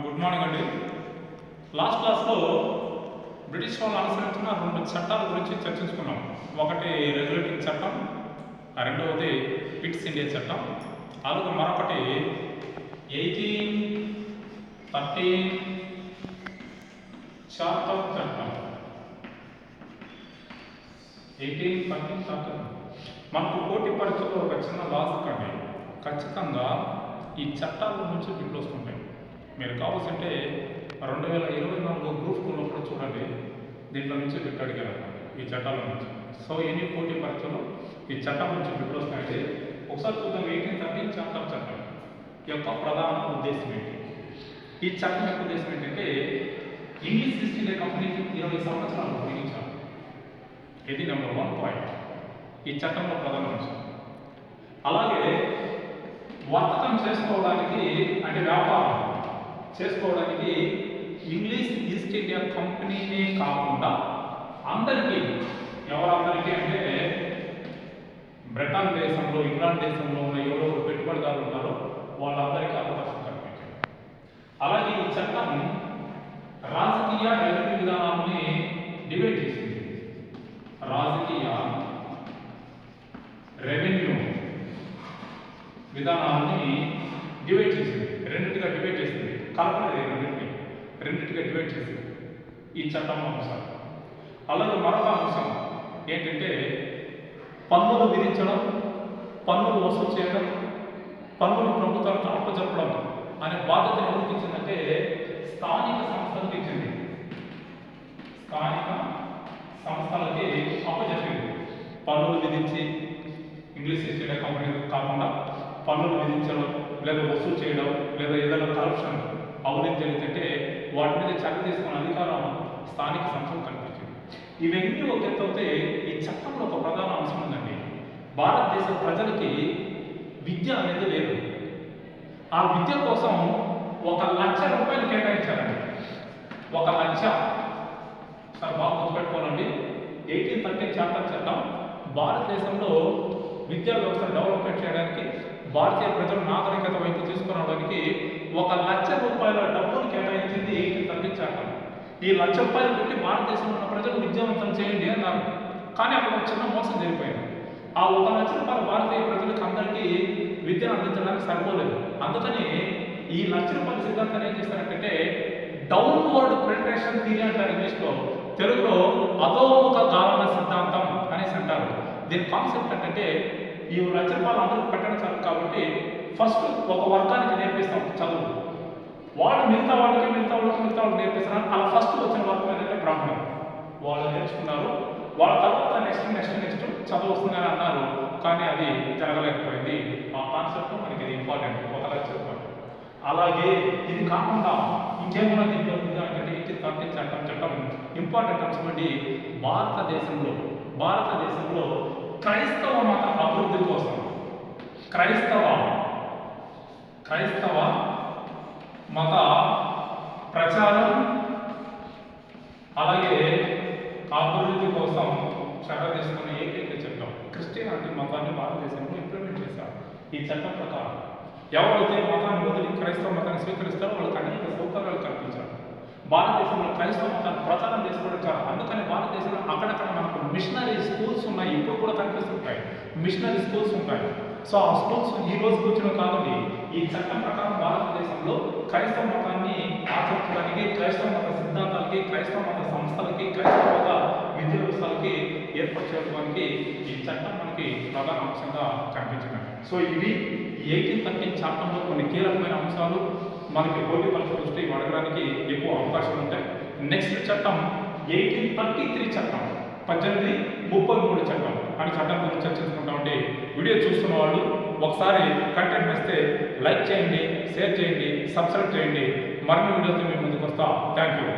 Good morning అండి. Last క్లాస్లో British వాళ్ళు అనుసరించిన రెండు చట్టాల గురించి చర్చించుకున్నాం. ఒకటి రెగ్యులేటింగ్ చట్టం ఆ రెండవది పిట్స్ ఇండియా చట్టం. అలాగే మరొకటి ఎయిటీన్ థర్టీన్ చార్టర్ చట్టం. Eighteen thirteen charter. మనకు పోటీ పరీక్షలో ఒక చిన్న లాజిక్ అండి. ఖచ్చితంగా ఈ చట్టాల నుంచి బిడ్లు వస్తుంటాయి. మీరు కావాల్సింటే రెండు వేల ఇరవై నాలుగు గ్రూప్ ఉన్నప్పుడు చూడండి దీంట్లో నుంచి బిట్ అడిగారు ఈ చట్టాల నుంచి. సో ఎన్ని పోటీ పరీక్షలో? ఈ చట్టం నుంచి బిడ్లు వస్తాయంటే ఒకసారి చూద్దాం ఎయిటీన్ థర్టీన్ చట్టం చట్టం. యొక్క ప్రధాన ఉద్దేశం ఏంటి? ఈ చట్టం యొక్క ఉద్దేశం ఏంటంటే ఇంగ్లీష్ ఈస్ట్ ఇండియా కంపెనీకి ఇరవై సంవత్సరాలు ఉపయోగించాలి ఇది నెంబర్ వన్ పాయింట్ ఈ చట్టంలో ప్రధాన అంశం. అలాగే వర్తకం చేసుకోవడానికి అంటే వ్యాపారం చేసుకోవడానికి ఇంగ్లీష్ ఈస్ట్ ఇండియా కంపెనీనే కాకుండా అందరికీ ఎవరందరికీ అంటే బ్రిటన్ దేశంలో ఇంగ్లాండ్ దేశంలో ఉన్న ఎవరెవరు పెట్టుబడిదారులు ఉన్నారో వాళ్ళందరికీ అవకాశం కల్పించారు. అలాగే ఈ చట్టం రాజకీయ రెవెన్యూ విధానాన్ని డిబేట్ చేసింది. రాజకీయ రెవెన్యూ విధానాన్ని డిబేట్ చేసింది. రెండింటిగా డిబేట్ చేసింది. కలపలేదు రెండింటిని రెండింటిగా డివైడ్ చేసి ఈ చట్టం అంశాలు అలాగే మరొక అంశం ఏంటంటే పన్నులు విధించడం పన్నులు వసూలు చేయడం పన్నులు ప్రభుత్వానికి అప్పచెప్పడం అనే బాధ్యతను ఎవరికి ఇచ్చిందంటే స్థానిక సంస్థలకు ఇచ్చింది. స్థానిక సంస్థలకి అప్పచెప్పింది పన్నులు విధించి ఇంగ్లీష్ ఈస్ట్ కంపెనీ కాకుండా పన్నులు విధించడం లేదా వసూలు చేయడం లేదా ఏదైనా కరప్షన్ వాటి మీద చర్య తీసుకున్న అధికారం స్థానిక సంస్థలు కల్పించింది ఇవన్నీ ఒక ఎత్తు ఈ చట్టంలో ఒక ప్రధాన అంశం ఉందండి. భారతదేశ ప్రజలకి విద్య అనేది లేదు. ఆ విద్య కోసం ఒక లక్ష రూపాయలు కేటాయించారండి. ఒక లక్ష. సార్ బాగా గుర్తుపెట్టుకోవాలండి. ఎయిటీన్ థర్టీన్ చాప్టర్ చట్టం భారతదేశంలో విద్యా వ్యవస్థ డెవలప్ భారతీయ ప్రజలు నాగరికత వైపు తీసుకురావడానికి ఒక లక్ష రూపాయల డబ్బును కేటాయించింది తగ్గించాక ఈ లక్ష రూపాయలు పెట్టి భారతదేశంలో ఉన్న ప్రజలు విద్యావంతం చేయండి అన్నారు. కానీ అక్కడ ఒక చిన్న మోసం జరిగిపోయింది. ఆ ఒక లక్ష రూపాయలు భారతీయ ప్రజలకు అందరికీ విద్యను అందించడానికి సరిపోలేదు. అందుకని ఈ లక్ష రూపాయల సిద్ధాంతం ఏం చేస్తారంటే డౌన్వర్డ్ ఫిల్ట్రేషన్ థియరీ అంటారు ఇంగ్లీష్లో. తెలుగులో అధోముఖ కారణ సిద్ధాంతం అనేసి అంటారు. దీని కాన్సెప్ట్ ఏంటంటే ఈ లక్ష రూపాయలు అందరూ పెట్టడం చాలు. కాబట్టి ఫస్ట్ ఒక వర్గానికి నేర్పిస్తాం చదువు వాళ్ళు మిగతా వాళ్ళకి మిగతా వాళ్ళకి మిగతా వాళ్ళకి నేర్పిస్తున్నారు అలా ఫస్ట్ వచ్చిన వర్గం ఏంటంటే బ్రాహ్మణులు. వాళ్ళు నేర్చుకున్నారు. వాళ్ళ తర్వాత నెక్స్ట్ నెక్స్ట్ నెక్స్ట్ చదువు వస్తుందని అన్నారు. కానీ అది జరగలేకపోయింది. ఆ కాన్సెప్ట్ మనకి ఇది ఇంపార్టెంట్. ఒక లెక్చర్ అలాగే ఇది కాకుండా ఇంకేమైనా దీంట్లో అంటే ఇది థర్టీ చట్టం చట్టం ఇంపార్టెంట్ అంశం అండి. భారతదేశంలో భారతదేశంలో క్రైస్తవ మత అభివృద్ధి కోసం. క్రైస్తవ క్రైస్తవ మత ప్రచారం అలాగే అభివృద్ధి కోసం చర్య తీసుకున్న ఏకైక చట్టం. క్రిస్టియానిటీ మతాన్ని భారతదేశంలో ఇంప్లిమెంట్ చేశారు. ఈ చట్టం ప్రకారం ఎవరైతే మతాన్ని వదిలి క్రైస్తవ మతాన్ని స్వీకరిస్తారో వాళ్ళకి అనేక సౌకర్యాలు కల్పించారు. భారతదేశంలో క్రైస్తవ మతాన్ని ప్రచారం చేసుకోవడం చాలా అందుకని భారతదేశంలో అక్కడక్కడ మనకు మిషనరీ స్కూల్స్ ఉన్నాయి ఇప్పుడు కూడా కనిపిస్తుంటాయి మిషనరీ స్కూల్స్ ఉంటాయి. సో ఆ స్కూల్స్ ఈ రోజు కూర్చున్న కాదండి ఈ చట్టం ప్రకారం భారతదేశంలో క్రైస్తవ మతాన్ని ఆచరించడానికి క్రైస్తవ మత సిద్ధాంతాలకి క్రైస్తవ మత సంస్థలకి క్రైస్తవ మత విద్యా వ్యవస్థలకి ఏర్పాటు చేయడానికి ఈ చట్టం మనకి ప్రధాన అంశంగా కనిపించింది సో ఇవి ఎయిటీన్ థర్టీన్ చట్టంలో కొన్ని కీలకమైన అంశాలు మనకి పోటీ పరీక్ష దృష్టి అడగడానికి ఎక్కువ అవకాశాలు ఉంటాయి. నెక్స్ట్ చట్టం ఎయిటీన్ థర్టీ త్రీ చట్టం పద్దెనిమిది ముప్పై మూడు చట్టం. అని చట్టం గురించి చర్చించుకుంటామంటే వీడియో చూస్తున్న వాళ్ళు ఒకసారి కంటెంట్ వస్తే లైక్ చేయండి షేర్ చేయండి సబ్స్క్రైబ్ చేయండి. మరిన్ని వీడియోతో మేము ముందుకు వస్తాం. Thank you